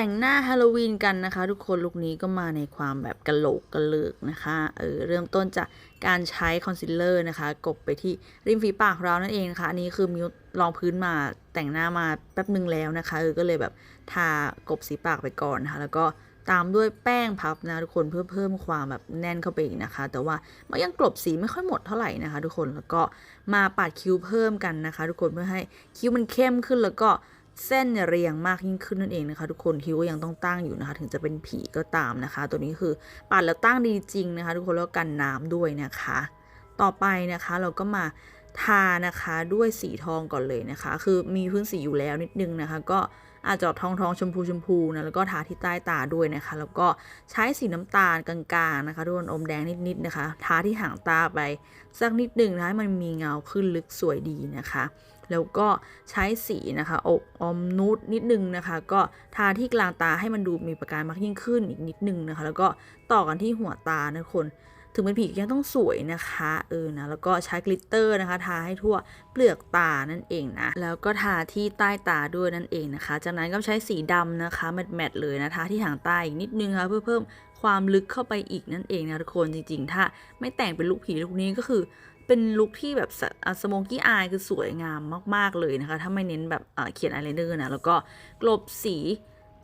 แต่งหน้าฮาโลวีนกันนะคะ ทุกคนลุคนี้ก็มาในความแบบกะโหลกกะเลิกนะคะเออเริ่มต้นจากการใช้คอนซีลเลอร์นะคะ กบไปที่ริมฝีปากเรานั่นเองนะคะอันนี้คือมิวลองพื้นมาแต่งหน้ามาแป๊บหนึ่งแล้วนะคะเออก็เลยแบบทากบสีปากไปก่อนนะคะแล้วก็ตามด้วยแป้งพับนะทุกคนเพื่อเพิ่มความแบบแน่นเข้าไปอีกนะคะ แต่ว่ามันยังกลบสีไม่ค่อยหมดเท่าไหร่นะคะ ทุกคนแล้วก็มาปาดคิ้วเพิ่มกันนะคะ ทุกคนเพื่อให้คิ้วมันเข้มขึ้นแล้วก็ เส้นเนี่ยเรียงมากยิ่งขึ้นนั่นเองนะคะ ทุกคนคิ้วก็ยังต้องตั้งอยู่นะคะ ถึงจะเป็นผีก็ตามนะคะ ตัวนี้คือปัดแล้วตั้งดีจริงนะคะ ทุกคนแล้วกันน้ำด้วยนะคะ ต่อไปนะคะเราก็มาทานะคะด้วยสีทองก่อนเลยนะคะ คือมีพื้นสีอยู่แล้วนิดนึงนะคะ ก็อาจจะออกทองทองชมพูชมพูนะแล้วก็ทาที่ใต้ตาด้วยนะคะ แล้วก็ใช้สีน้ำตาลกลางๆนะคะทุกคนอมแดงนิดๆนะคะ ทาที่หางตาไปสักนิดหนึ่งนะคะให้มันมีเงาขึ้นลึกสวยดีนะคะ แล้วก็ใช้สีนะคะอบอมนูดนิดนึงนะคะ ก็ทาที่กลางตาให้มันดูมีประกายมากยิ่งขึ้นอีกนิดนึงนะคะ แล้วก็ต่อกันที่หัวตานะคน ถึงเป็นผีก็ยังต้องสวยนะคะเออนะแล้วก็ใช้กลิตเตอร์นะคะ ทาให้ทั่วเปลือกตานั่นเองนะแล้วก็ทาที่ใต้ตาด้วยนั่นเองนะคะ จากนั้นก็ใช้สีดำนะคะแมทๆเลยนะทาที่หางตาอีกนิดนึงค่ะเพื่อเพิ่มความลึกเข้าไปอีกนั่นเองนะทุกคนจริง ๆ ถ้าไม่แต่งเป็นลุคผีลุคนี้ก็คือ เป็นลุคที่แบบสโมกี้อายคือสวยงามมาก ๆ เลยนะคะ ถ้าไม่เน้นแบบเขียนอายไลเนอร์นะ แล้วก็กลบสี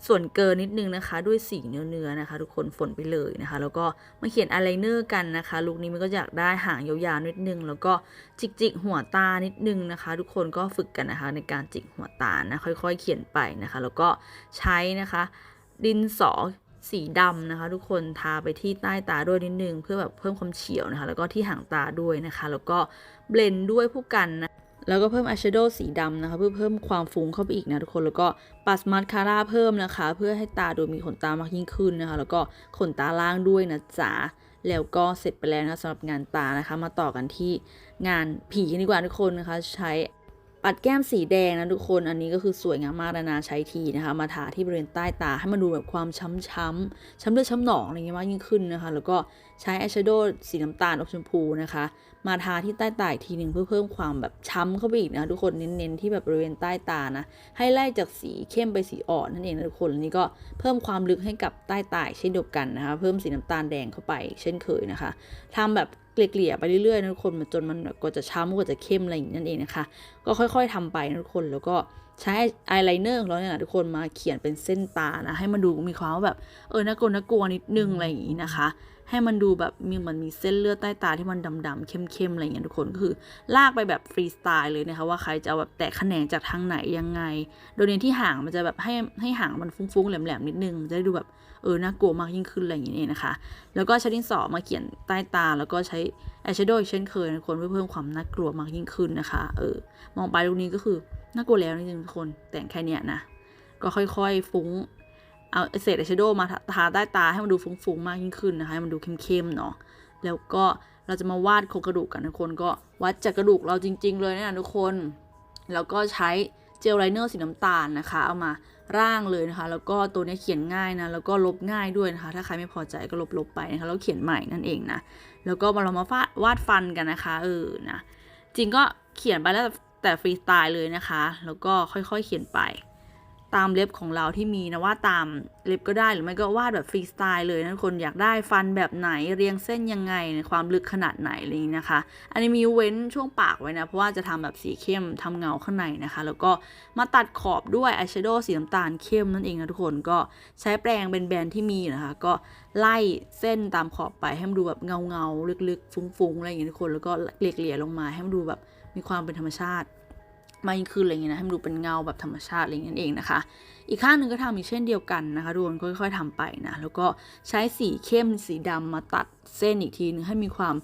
ส่วนเกินนิดนึงนะคะ ด้วยสีเนื้อๆนะคะ ทุกคนฝนไปเลยนะคะ แล้วก็มาเขียนอายไลเนอร์กันนะคะลุคนี้มันก็อยากได้หางยาวๆนิดนึง แล้วก็จิกๆหัวตานิดนึงนะคะ ทุกคนก็ฝึกกันนะคะ ในการจิกหัวตานะค่อย ๆ เขียนไปนะคะ แล้วก็ใช้นะคะ ดินสอ สีดำนะคะ ทุกคนทาไปที่ใต้ตาด้วยนิดนึง เพื่อแบบเพิ่มความเฉียวนะคะ แล้วก็ที่หางตาด้วยนะคะ แล้วก็เบลนด์ด้วยผู้กันนะแล้วก็เพิ่มอายแชโดว์สีดำนะคะ เพื่อเพิ่มความฟุ้งเข้าไปอีกนะทุกคนแล้วก็ปัดมาสคาร่าเพิ่มนะคะ เพื่อให้ตาดูมีขนตามากยิ่งขึ้นนะคะ แล้วก็ขนตาล่างด้วยนะจ๊ะแล้วก็เสร็จไปแล้วนะคะสำหรับงานตานะคะ มาต่อกันที่งานผีกันดีกว่าทุกคนนะคะ ใช้ ปัดแก้มสีแดงนะทุกคนอันนี้ก็คือสวยงามมากนานาใช้ทีนะคะ มาทาที่บริเวณใต้ตาให้มันดูแบบความช้ำช้ำๆช้ำเลือดช้ำหนองอะไรเงี้ยมากยิ่งขึ้นนะคะ แล้วก็ใช้อายแชโดว์สีน้ำตาลอมชมพูนะคะ มาทาที่ใต้ตาอีกทีหนึ่งเพื่อเพิ่มความแบบช้ำเข้าไปอีกนะทุกคนเน้นๆที่แบบบริเวณใต้ตานะ ให้ไล่จากสีเข้มไปสีอ่อนนั่นเองนะทุกคนนนี้ก็เพิ่มความลึกให้กับใต้ตาเช่นเดียวกันนะคะ เพิ่มสีน้ำตาลแดงเข้าไป เช่นเคยนะคะทำแบบเกลี่ยๆไปเรื่อยๆนะทุกคนมันจนมันแบบก็จะช้ำก็จะเข้มอะไรอย่างนี้นั่นเองนะคะ ก็ค่อยๆทำไปนะทุกคนแล้วก็ใช้อายไลเนอร์ของเราเนี่ยนะทุกคนมาเขียนเป็นเส้นตานะให้มันดูมีความแบบเออน่ากลัวน่ากลัวนิดนึงอะไรอย่างนี้นะคะ ให้มันดูแบบมีเหมันมีเส้นเลือดใต้ตาที่มันดำๆเข้มๆอะไรอย่างเงี้ยทุกคนก็คือ ลากไปแบบฟรีสไตล์เลยนะคะว่าใครจะเอาแบบแตะแขนงจากทางไหนยังไง โดยเน้นที่หางมันจะแบบให้ให้หางมันฟุ้งๆแหลมๆนิดนึงจะได้ดูแบบเออน่ากลัวมากยิ่งขึ้นอะไรอย่างเงี้ยนะคะ แล้วก็ใช้ดินสอมาเขียนใต้ตา แล้วก็ใช้อายแชโดว์เช่นเคยนะทุกคนเพื่อเพิ่มความน่ากลัวมากยิ่งขึ้นนะคะเออมองไปตรงนี้ก็คือน่ากลัวแล้วจริงๆทุกคนแต่งแค่เนี้ยนะก็ค่อยๆ ฟุ้ง เอาเศษอายแชโดว์มาทาใต้ตาให้มันดูฟุ้งๆมากยิ่งขึ้นนะคะให้มันดูเข้มๆเนาะแล้วก็เราจะมาวาดโครงกระดูกกันทุกคนก็วัดจากกระดูกเราจริง ๆ เลยนะทุกคน แล้วก็ใช้เจลไลเนอร์สีน้ำตาลนะคะ เอามาร่างเลยนะคะ แล้วก็ตัวนี้เขียนง่ายนะ แล้วก็ลบง่ายด้วยนะคะ ถ้าใครไม่พอใจก็ลบๆไปนะคะ แล้วเขียนใหม่นั่นเองนะ แล้วก็มาเรามาวาดวาดฟันกันนะคะ เออ นะ จริงก็เขียนไปแล้วแต่ฟรีสไตล์เลยนะคะ แล้วก็ค่อยๆเขียนไป ตามเล็บของเราที่มีนะว่าตามเล็บก็ได้หรือไม่ก็วาดแบบฟรีสไตล์เลยนะทุกคนอยากได้ฟันแบบไหนเรียงเส้นยังไงความลึกขนาดไหนอะไรอย่างนี้นะคะ อันนี้มีเว้นช่วงปากไว้นะเพราะว่าจะทำแบบสีเข้มทำเงาข้างในนะคะ แล้วก็มาตัดขอบด้วยอายแชโดว์สีน้ำตาลเข้มนั่นเองนะทุกคนก็ใช้แปรงเบนแบนที่มีนะคะ ก็ไล่เส้นตามขอบไปให้มันดูแบบเงาเงาลึกๆ ฟุ้งๆอะไรอย่างนี้ทุกคนแล้วก็เกลี่ยๆลงมาให้มันดูแบบมีความเป็นธรรมชาติ มากยิ่งขึ้นอะไรเงี้ยนะให้มันดูเป็นเงาแบบธรรมชาติอะไรเงี้ยนั่นเองนะคะ อีกข้างหนึ่งก็ทำอีกเช่นเดียวกันนะคะทุกคนค่อย ๆทำไปนะแล้วก็ใช้สีเข้มสีดำมาตัดเส้นอีกทีนึงให้มีความ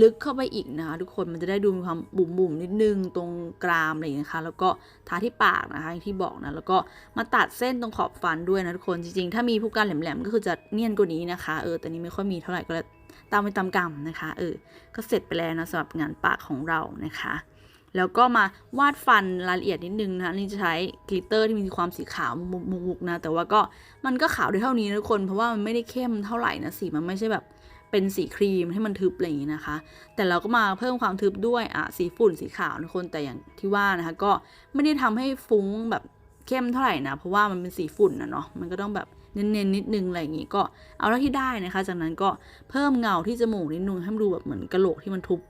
ลึกเข้าไปอีกนะคะทุกคนมันจะได้ดูมีความบุ๋มๆนิดนึงตรงกรามอะไรอย่างเงี้ยนะคะ แล้วก็ทาที่ปากนะคะอย่างที่บอกนะแล้วก็มาตัดเส้นตรงขอบฟันด้วยนะทุกคนจริงๆ ถ้ามีผู้การแหลมๆก็คือจะเนียนกว่านี้นะคะเออแต่นี้ไม่ค่อยมีเท่าไหร่ก็เลยตามไปตามกรรมนะคะเออก็เสร็จไปแล้วนะสำหรับงานปากของเรานะคะ แล้วก็มาวาดฟันรายละเอียดนิดนึงนะคะนี่จะใช้กลิตเตอร์ที่มีความสีขาวมุกๆนะ แต่ว่าก็มันก็ขาวได้เท่านี้นะทุกคน เพราะว่ามันไม่ได้เข้มเท่าไหร่นะสีมันไม่ใช่แบบเป็นสีครีมให้มันทึบอะไรอย่างนี้นะคะ แต่เราก็มาเพิ่มความทึบด้วยอะสีฝุ่นสีขาวนะทุกคนแต่อย่างที่ว่านะคะก็ไม่ได้ทำให้ฟุ้งแบบเข้มเท่าไหร่นะ เพราะว่ามันเป็นสีฝุ่นนะเนาะมันก็ต้องแบบเน้นๆนิดนึงอะไรอย่างงี้ก็เอาเท่าที่ได้นะคะ จากนั้นก็เพิ่มเงาที่จมูกนิดนึงให้มันดูแบบเหมือนกระโหลกที่มันทุบ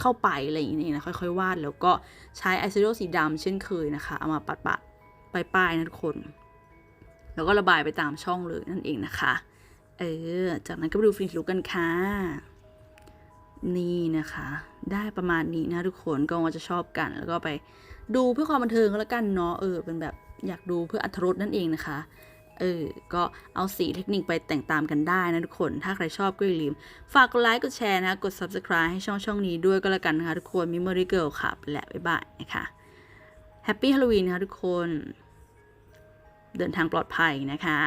เข้าไปอะไรอย่างงี้นะค่อยๆวาดแล้วก็ใช้อายแชโดว์สีดำเช่นเคยนะคะ เอามาปัดๆปลายๆนะทุกคน แล้วก็ระบายไปตามช่องเลยนั่นเองนะคะ เออ จากนั้นก็ไปดูฟินิชลุกกันค่ะ นี่นะคะ ได้ประมาณนี้นะทุกคนก็ว่าจะชอบกัน แล้วก็ไปดูเพื่อความบันเทิงก็แล้วกันเนาะเออเป็นแบบอยากดูเพื่ออัธรสนั่นเองนะคะ เออ ก็เอาสีเทคนิคไปแต่งตามกันได้นะทุกคน ถ้าใครชอบก็อย่าลืม ฝากกดไลค์ กดแชร์นะ กด subscribe ให้ช่องช่องนี้ด้วยก็แล้วกันนะคะทุกคนมีมิริเกิลค่ะและบ๊ายบายนะคะแฮปปี้ฮาโลวีนนะคะทุกคน เดินทางปลอดภัยนะคะ